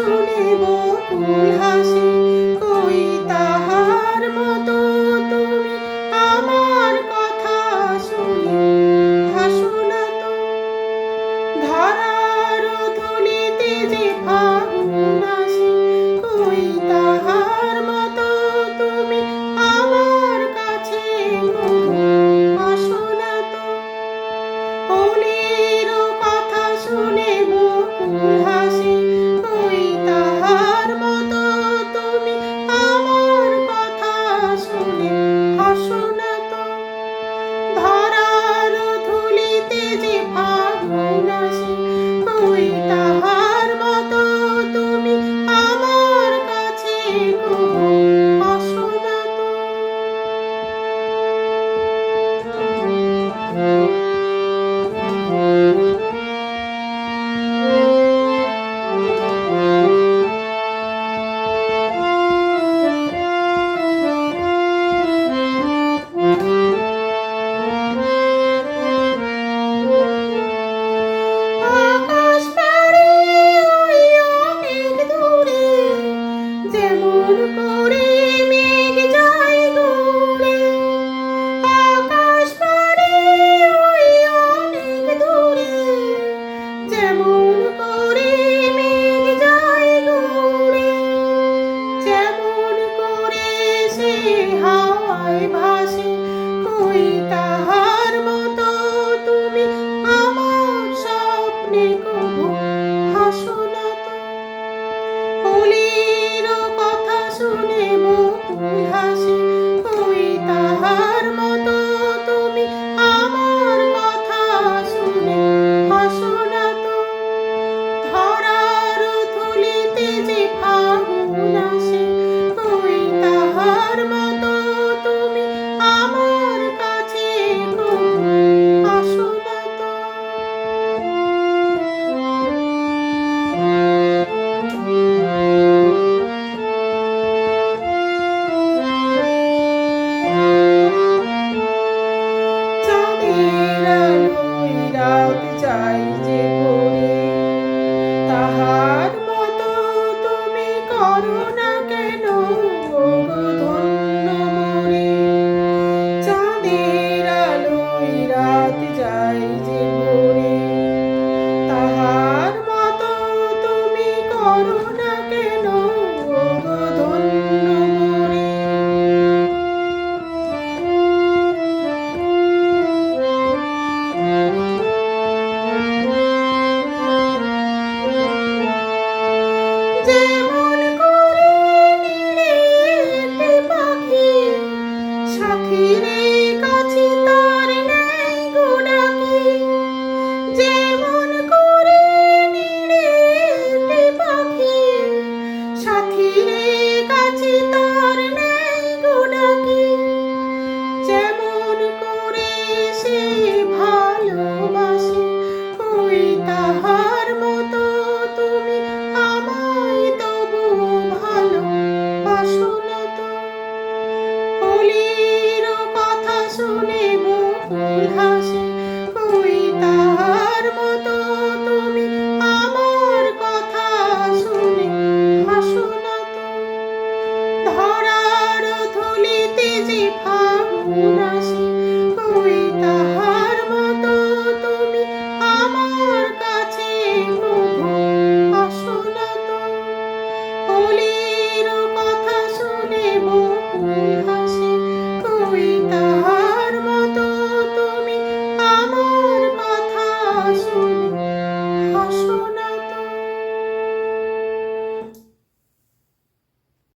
শুনে বকুল হাসি Apaixonado. করো না কেন? I'm sorry.